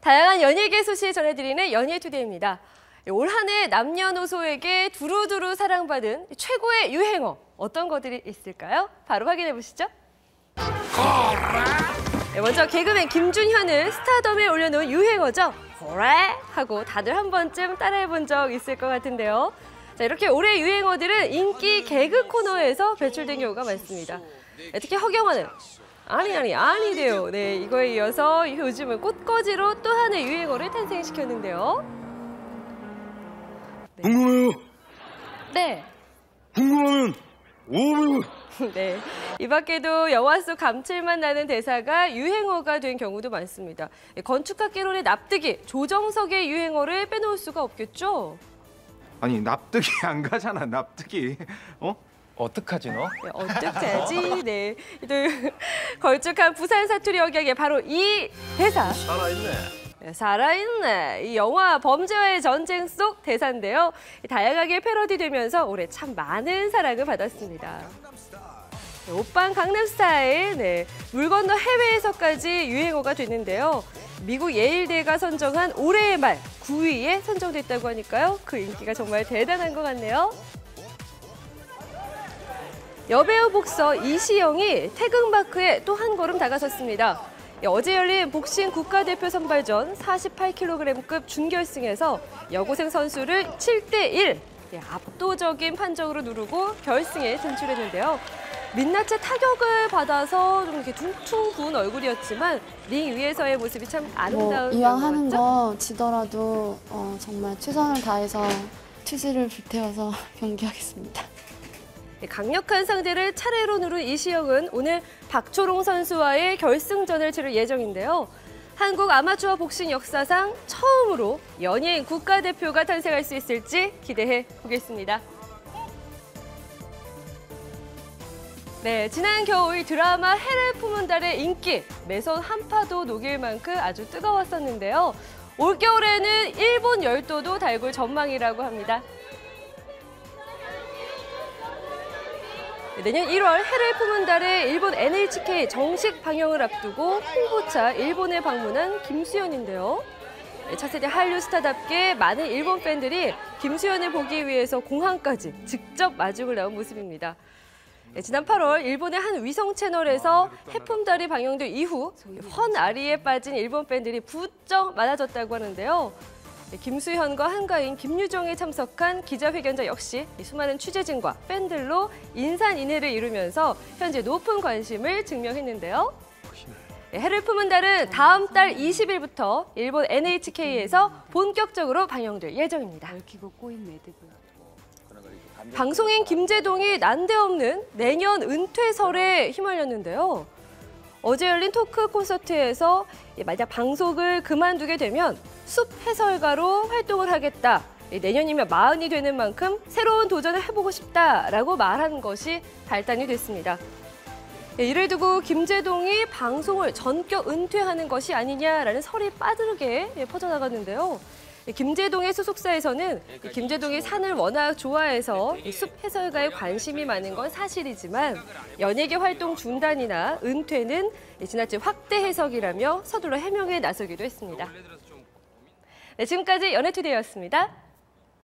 다양한 연예계 소식 전해드리는 연예투데이입니다. 올 한해 남녀노소에게 두루두루 사랑받은 최고의 유행어 어떤 것들이 있을까요? 바로 확인해 보시죠. 네, 먼저 개그맨 김준현을 스타덤에 올려놓은 유행어죠. 그래 하고 다들 한 번쯤 따라해본 적 있을 것 같은데요. 자, 이렇게 올해 유행어들은 인기 개그 코너에서 배출된 경우가 많습니다. 네, 특히 허경환은 아니 아니 아니래요. 네 이거에 이어서 요즘은 꽃꽂이로 또 하나의 유행어를 탄생시켰는데요. 궁금해요. 네. 궁금하면 오면 네. 이 밖에도 영화 속 감칠맛 나는 대사가 유행어가 된 경우도 많습니다. 건축학개론의 납득이 조정석의 유행어를 빼놓을 수가 없겠죠. 아니 납득이 안 가잖아 납득이 어? 어떡하지 너? 네, 어떡하지? 네. 또 걸쭉한 부산 사투리 억양에 바로 이 대사. 살아있네. 네, 살아있네. 이 영화 범죄와의 전쟁 속 대사인데요. 다양하게 패러디되면서 올해 참 많은 사랑을 받았습니다. 네, 오빤 강남스타일, 네, 물 건너 해외에서까지 유행어가 됐는데요. 미국 예일대가 선정한 올해의 말 9위에 선정됐다고 하니까요. 그 인기가 정말 대단한 것 같네요. 여배우 복서 이시영이 태극마크에 또 한 걸음 다가섰습니다. 예, 어제 열린 복싱 국가대표 선발전 48kg급 준결승에서 여고생 선수를 7대1 예, 압도적인 판정으로 누르고 결승에 진출했는데요. 민낯의 타격을 받아서 좀 이렇게 퉁퉁 부은 얼굴이었지만 링 위에서의 모습이 참뭐 아름다운 이왕 하는? 거 지더라도 어, 정말 최선을 다해서 투지를 불태워서 경기하겠습니다. 네, 강력한 상대를 차례로 누른 이시영은 오늘 박초롱 선수와의 결승전을 치를 예정인데요. 한국 아마추어 복싱 역사상 처음으로 연예인 국가대표가 탄생할 수 있을지 기대해 보겠습니다. 네, 지난 겨울 드라마 해를 품은 달의 인기 매선 한파도 녹일 만큼 아주 뜨거웠었는데요. 올겨울에는 일본 열도도 달굴 전망이라고 합니다. 내년 1월 해를 품은 달에 일본 NHK 정식 방영을 앞두고 홍보차 일본에 방문한 김수현인데요. 네, 차세대 한류 스타답게 많은 일본 팬들이 김수현을 보기 위해서 공항까지 직접 마중을 나온 모습입니다. 네, 지난 8월 일본의 한 위성 채널에서 해품달이 방영된 이후 헌 아리에 빠진 일본 팬들이 부쩍 많아졌다고 하는데요. 네, 김수현과 한가인, 김유정이 참석한 기자회견자 역시 이 수많은 취재진과 팬들로 인산인해를 이루면서 현재 높은 관심을 증명했는데요. 네, 해를 품은 달은 다음 달 20일부터 일본 NHK에서 본격적으로 방영될 예정입니다. 얽히고 꼬인 매듭을 방송인 김재동이 난데없는 내년 은퇴설에 휘말렸는데요. 어제 열린 토크 콘서트에서 만약 방송을 그만두게 되면 숲 해설가로 활동을 하겠다. 내년이면 마흔이 되는 만큼 새로운 도전을 해보고 싶다라고 말한 것이 발단이 됐습니다. 예, 이를 두고 김재동이 방송을 전격 은퇴하는 것이 아니냐라는 설이 빠르게 예, 퍼져나갔는데요. 예, 김재동의 소속사에서는 이 김재동이 산을 워낙 좋아해서 이숲 해설가에 관심이 많은 건 사실이지만 연예계 활동 중단이나 은퇴는 이 지나친 확대 해석이라며 서둘러 해명에 나서기도 했습니다. 네, 지금까지 연예투데이였습니다.